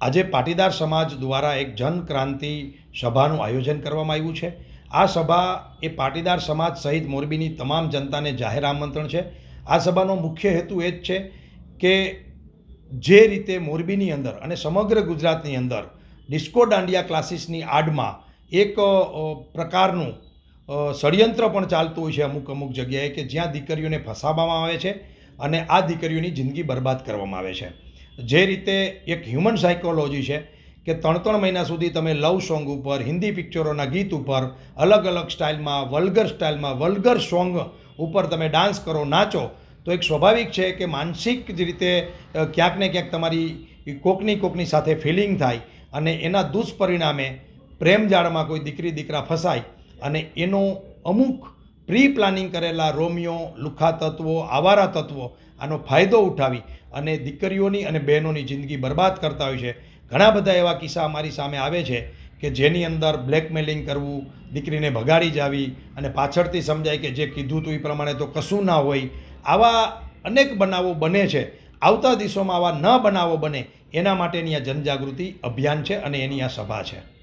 આજે પાટીદાર સમાજ દ્વારા એક જનક્રાંતિ સભાનું આયોજન કરવામાં આવ્યું છે. આ સભા એ પાટીદાર સમાજ સહિત મોરબીની તમામ જનતાને જાહેર આમંત્રણ છે. આ સભાનો મુખ્ય હેતુ એ જ છે કે જે રીતે મોરબીની અંદર અને સમગ્ર ગુજરાતની અંદર ડિસ્કો દાંડિયા ક્લાસીસની આડમાં એક પ્રકારનું ષડયંત્ર પણ ચાલતું હોય છે અમુક અમુક જગ્યાએ કે જ્યાં દીકરીઓને ફસાવવામાં આવે છે અને આ દીકરીઓની જિંદગી બરબાદ કરવામાં આવે છે. જે રીતે એક હ્યુમન સાયકોલોજી છે કે ત્રણ ત્રણ મહિના સુધી તમે લવ સોંગ ઉપર, હિન્દી પિક્ચરોના ગીત ઉપર, અલગ અલગ સ્ટાઇલમાં વલ્ગર સ્ટાઇલમાં વલ્ગર સોંગ ઉપર તમે ડાન્સ કરો, નાચો, તો એક સ્વાભાવિક છે કે માનસિક જ રીતે ક્યાંક ને ક્યાંક તમારી કોકની કોકની સાથે ફિલિંગ થાય અને એના દુષ્પરિણામે પ્રેમ જાળમાં કોઈ દીકરી દીકરા ફસાય અને એનો અમુક પ્રી પ્લાનિંગ કરેલા રોમિયો, લુખા તત્વો, આવારા તત્વો આનો ફાયદો ઉઠાવી અને દીકરીઓની અને બહેનોની જિંદગી બરબાદ કરતા હોય છે. ઘણા બધા એવા કિસ્સા અમારી સામે આવે છે કે જેની અંદર બ્લેકમેલિંગ કરવું, દીકરીને ભગાડી જાવી અને પાછળથી સમજાય કે જે કીધું હતું એ પ્રમાણે તો કશું ના હોય. આવા અનેક બનાવો બને છે. આવતા દિવસોમાં આવા ન બનાવો બને. એના માટેની આ જનજાગૃતિ અભિયાન છે અને એની આ સભા છે.